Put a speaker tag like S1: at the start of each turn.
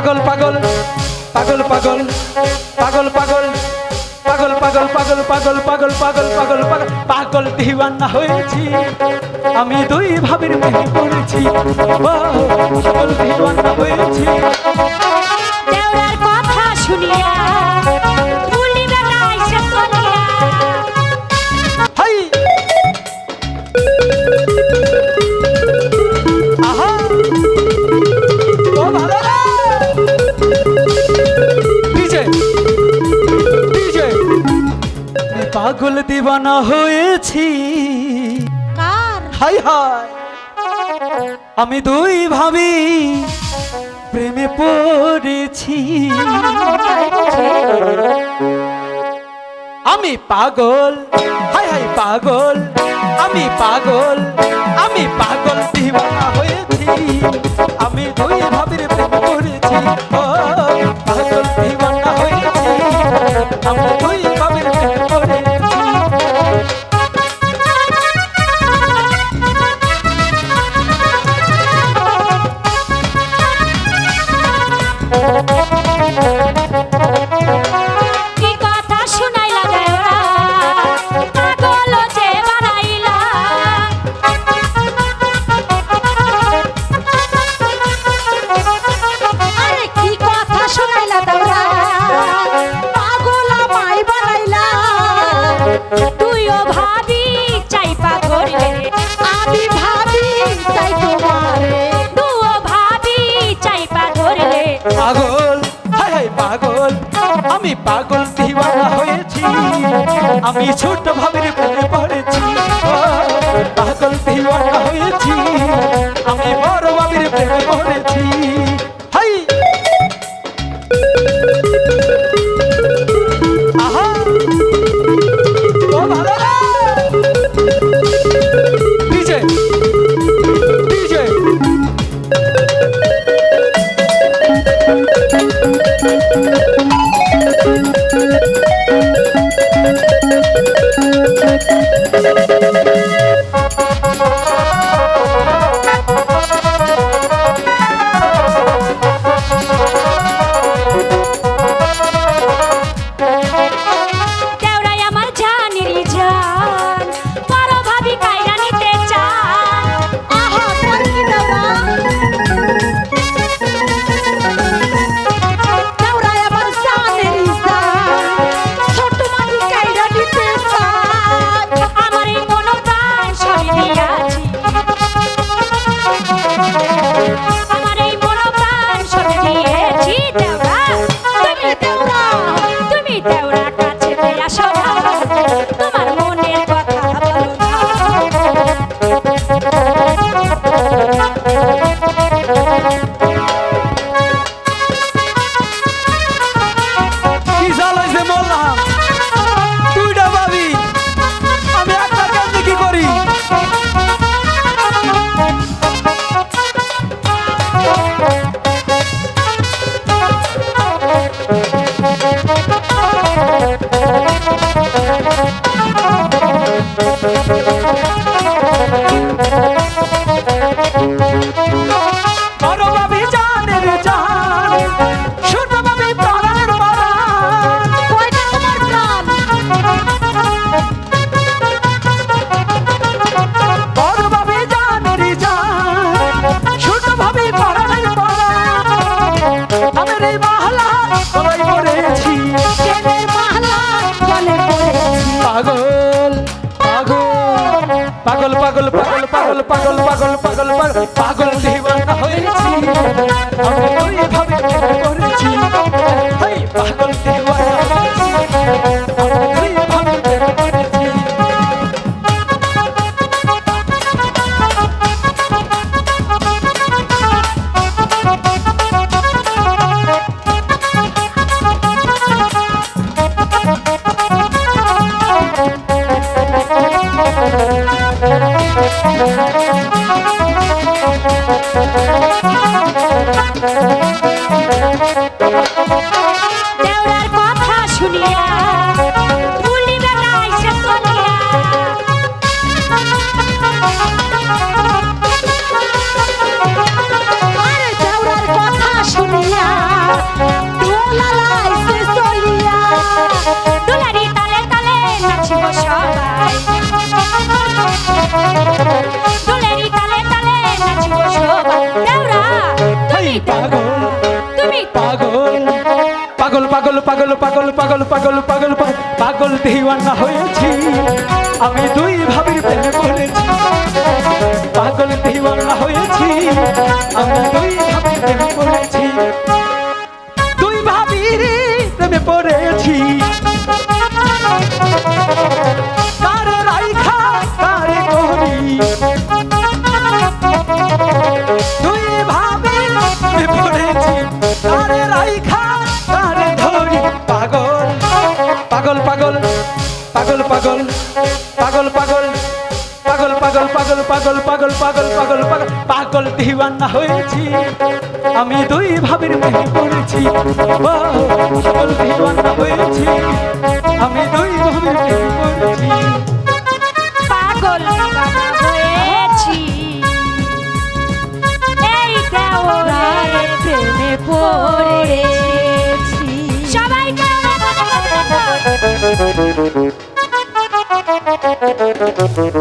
S1: পাগল পাগল পাগল পাগল পাগল পাগল পাগল পাগল পাগল পাগল পাগল পাগল পাগল পাগল পাগল দিওয়ানা হয়েছি আমি দুই ভাবির মেয়ে পড়েছি পাগল দিবানা হয়েছি। হাই হাই। আমি দুই ভাবি প্রেমে পড়েছি। আমি পাগল হাই হাই পাগল। আমি পাগল আমি পাগল দিবানা হয়েছি। আমি দুই ভাবির প্রেমে পড়েছি। পাগল দিওয়ানা হয়েছি। আমি ছোট ভাবের পড়ে পড়েছি। deuda. পাগল পাগল পাগল পাগল পাগল
S2: Thank
S1: you. পাগল পাগল পাগল পাগল পাগল পাগল পাগল পাগল দিওয়ানা হয়েছি পাগল পাগল পাগল পাগল পাগল পাগল পাগল পাগল দিওয়ানা হয়েছি। আমি দুই ভাবের প্রেমে পড়েছি। পাগল দিওয়ানা হয়েছি। আমি দুই ভাবের প্রেমে পড়েছি।
S3: পাগল বাবা হয়েছি। এই প্রেমে পড়েছি। সবাই মনে মনে বলো।